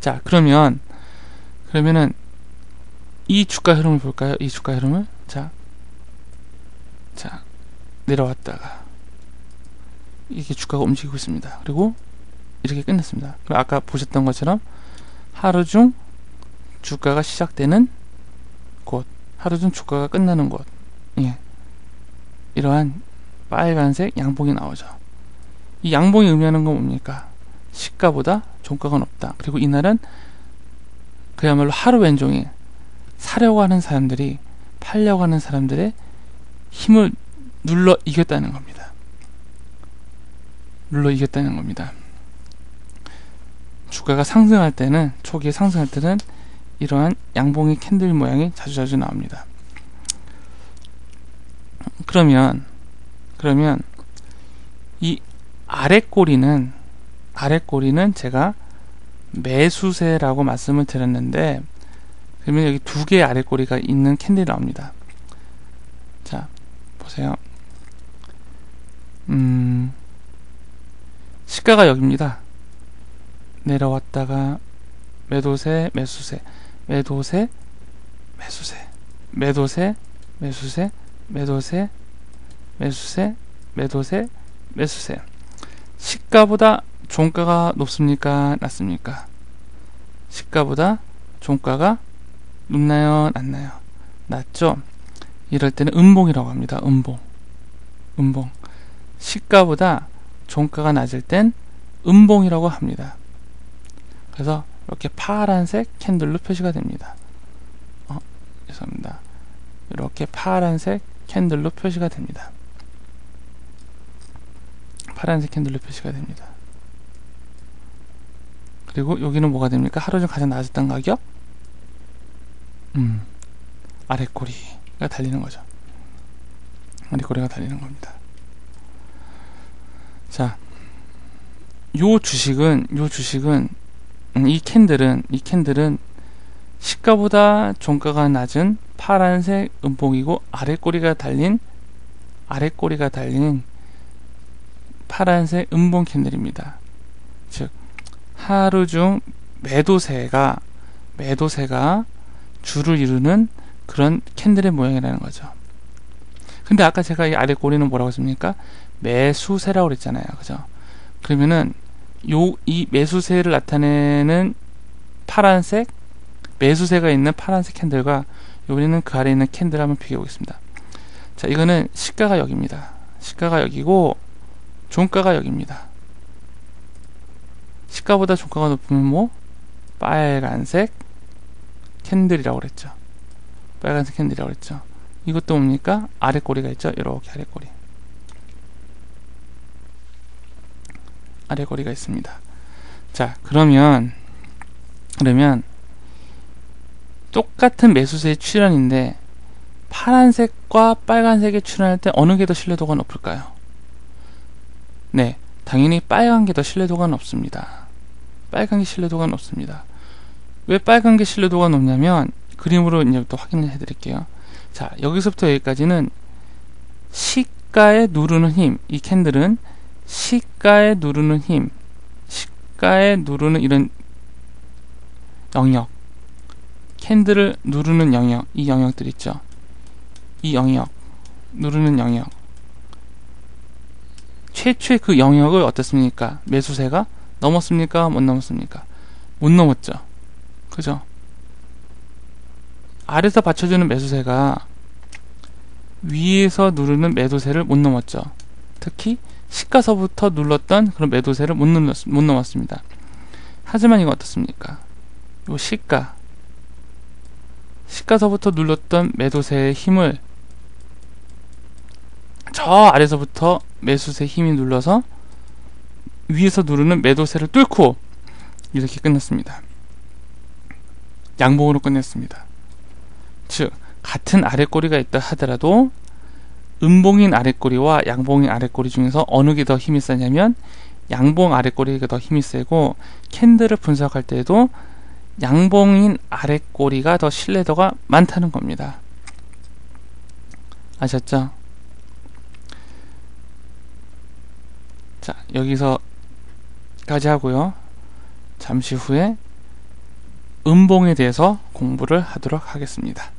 자, 그러면 그러면은 이 주가 흐름을 볼까요? 이 주가 흐름을 자, 자 내려왔다가 이게 주가가 움직이고 있습니다. 그리고 이렇게 끝냈습니다. 그리고 아까 보셨던 것처럼 하루 중 주가가 시작되는 곳, 하루 중 주가가 끝나는 곳, 예, 이러한 빨간색 양봉이 나오죠. 이 양봉이 의미하는 건 뭡니까? 시가보다 종가가 높다. 그리고 이날은 그야말로 하루 왼종일 사려고 하는 사람들이 팔려고 하는 사람들의 힘을 눌러 이겼다는 겁니다. 눌러 이겼다는 겁니다. 주가가 상승할 때는 초기에 상승할 때는 이러한 양봉이 캔들 모양이 자주자주 나옵니다. 그러면 그러면 이 아래 꼬리는 아래 꼬리는 제가 매수세라고 말씀을 드렸는데 그러면 여기 두 개의 아래 꼬리가 있는 캔들이 나옵니다. 자 보세요. 음 시가가 여기입니다. 내려왔다가 매도세 매수세 매도세 매수세 매도세 매수세 매도세 매수세 매도세 매수세 시가보다 종가가 높습니까? 낮습니까? 시가보다 종가가 높나요? 낮나요? 낮죠? 이럴 때는 음봉이라고 합니다. 음봉. 음봉. 시가보다 종가가 낮을 땐 음봉이라고 합니다. 그래서 이렇게 파란색 캔들로 표시가 됩니다. 어, 죄송합니다. 이렇게 파란색 캔들로 표시가 됩니다. 파란색 캔들로 표시가 됩니다. 그리고 여기는 뭐가 됩니까? 하루 중 가장 낮았던 가격? 음, 아래꼬리가 달리는 거죠. 아래꼬리가 달리는 겁니다. 자, 요 주식은, 요 주식은, 음, 이 캔들은, 이 캔들은 시가보다 종가가 낮은 파란색 음봉이고 아래꼬리가 달린, 아래꼬리가 달린 파란색 음봉 캔들입니다. 즉 하루 중 매도세가 매도세가 주를 이루는 그런 캔들의 모양이라는 거죠. 근데 아까 제가 이 아래 꼬리는 뭐라고 했습니까? 매수세라고 그랬잖아요. 그죠? 그러면은 요 이 매수세를 나타내는 파란색 매수세가 있는 파란색 캔들과 여기는 그 아래에 있는 캔들 한번 비교해 보겠습니다. 자, 이거는 시가가 여기입니다. 시가가 여기고 종가가 여기입니다. 시가보다 종가가 높으면 뭐 빨간색 캔들이라고 그랬죠. 빨간색 캔들이라고 그랬죠. 이것도 뭡니까? 아래 꼬리가 있죠. 이렇게 아래 꼬리. 아래 꼬리가 있습니다. 자, 그러면 그러면 똑같은 매수세의 출현인데 파란색과 빨간색의 출현할 때 어느 게 더 신뢰도가 높을까요? 네, 당연히 빨간 게 더 신뢰도가 높습니다. 빨간 게 신뢰도가 높습니다. 왜 빨간 게 신뢰도가 높냐면 그림으로 이제부터 확인을 해드릴게요. 자, 여기서부터 여기까지는 시가에 누르는 힘, 이 캔들은 시가에 누르는 힘, 시가에 누르는 이런 영역, 캔들을 누르는 영역, 이 영역들 있죠. 이 영역, 누르는 영역. 최초의 그 영역을 어떻습니까? 매수세가 넘었습니까? 못 넘었습니까? 못 넘었죠. 그죠? 아래서 받쳐주는 매수세가 위에서 누르는 매도세를 못 넘었죠. 특히 시가서부터 눌렀던 그런 매도세를 못, 눌렀, 못 넘었습니다. 하지만 이거 어떻습니까? 요 시가 시가서부터 눌렀던 매도세의 힘을 저 아래서부터 매수세 힘이 눌러서 위에서 누르는 매도세를 뚫고 이렇게 끝났습니다. 양봉으로 끝냈습니다. 즉 같은 아래꼬리가 있다 하더라도 음봉인 아래꼬리와 양봉인 아래꼬리 중에서 어느 게 더 힘이 세냐면 양봉 아래꼬리가 더 힘이 세고 캔들을 분석할 때도 양봉인 아래꼬리가 더 신뢰도가 많다는 겁니다. 아셨죠? 자, 여기서까지 하고요. 잠시 후에 음봉에 대해서 공부를 하도록 하겠습니다.